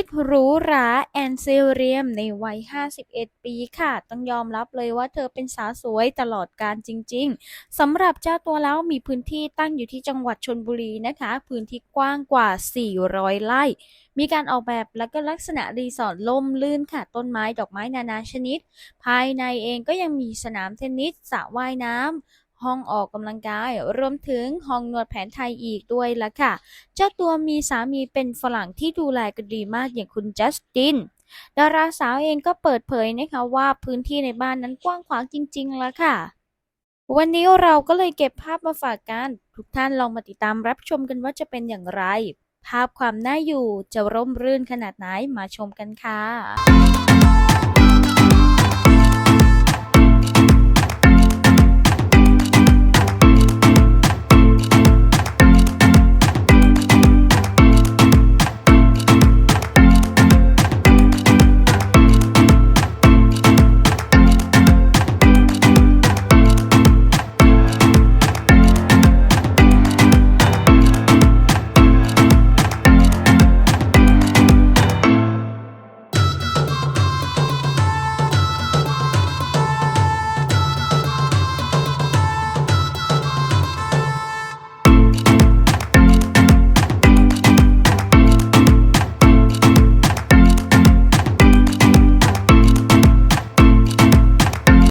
วิตหรูหราแอนเซเรียมในวัย 51 ปีค่ะ ต้องยอมรับเลยว่าเธอเป็นสาวสวยตลอดการจริง ๆสำหรับเจ้าตัวแล้วมีพื้นที่ตั้งอยู่ที่จังหวัดชลบุรีนะคะ พื้นที่กว้างกว่า 400 ไร่ มีการออกแบบและก็ลักษณะรีสอร์ทล่มลื่นค่ะ ต้นไม้ดอกไม้นานาชนิด ภายในเองก็ยังมีสนามเทนนิสสระว่ายน้ำ ห้องออกกำลังกาย รวมถึงห้องนวดแผนไทยอีกด้วยละค่ะ เจ้าตัวมีสามีเป็นฝรั่งที่ดูแลกันดีมากอย่างคุณจัสตินดาราสาวเองก็เปิดเผยนะคะว่าพื้นที่ในบ้านนั้นกว้างขวางจริงๆล้วค่ะ วันนี้เราก็เลยเก็บภาพมาฝากกัน ทุกท่านลองมาติดตามรับชมกันว่าจะเป็นอย่างไร ภาพความน่าอยู่จะร่มรื่นขนาดไหนมาชมกันค่ะ